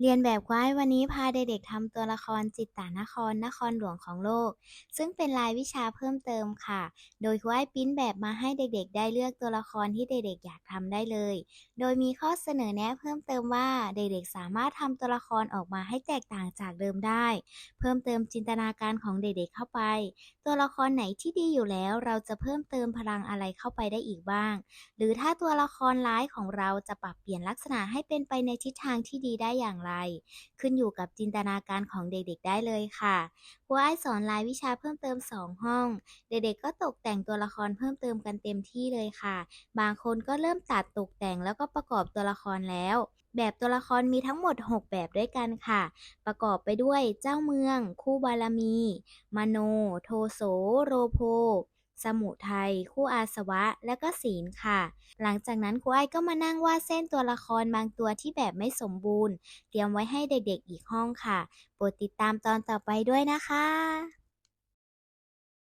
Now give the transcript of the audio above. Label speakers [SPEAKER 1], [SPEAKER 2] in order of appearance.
[SPEAKER 1] เรียนแบบไว้วันนี้พาเด็กๆทำตัวละครจิตตานครนครหลวงของโลก ซึ่งเป็นรายวิชาเพิ่มเติมค่ะ โดยครูไอ้ปิ้นแบบมาให้เด็กๆ ได้เลือกตัวละครที่เด็กๆอยากทำได้เลย โดยมีข้อเสนอแนะเพิ่มเติมว่าเด็กๆ สามารถทำตัวละครออกมาให้แตกต่างจากเดิมได้ เพิ่มเติมจินตนาการของเด็กๆเข้าไป ตัวละครไหนที่ดีอยู่แล้ว เราจะเพิ่มเติมพลังอะไรเข้าไปได้อีกบ้าง หรือถ้าตัวละครร้ายของเราจะปรับเปลี่ยนลักษณะให้เป็นไปในทิศทางที่ดีได้อย่างไร ขึ้นอยู่กับจินตนาการของเด็กๆได้เลยค่ะครูอ้ายสอนรายวิชาเพิ่มเติม 2 ห้อง เด็กๆก็ตกแต่งตัวละครเพิ่มเติมกันเต็มที่เลยค่ะ บางคนก็เริ่มตัดตกแต่งแล้วก็ประกอบตัวละครแล้ว แบบตัวละครมีทั้งหมด 6 แบบด้วยกันค่ะ ประกอบไปด้วยเจ้าเมือง คู่บารมี มโน โทโส โรโพ สมุทัยคู่อาสวะ และก็ศีลค่ะ หลังจากนั้นครูอ้ก็มานั่งวาดเส้นตัวละครบางตัวที่แบบไม่สมบูรณ์ เตรียมไว้ให้เด็กๆอีกห้องค่ะ โปรดติดตามตอนต่อไปด้วยนะคะ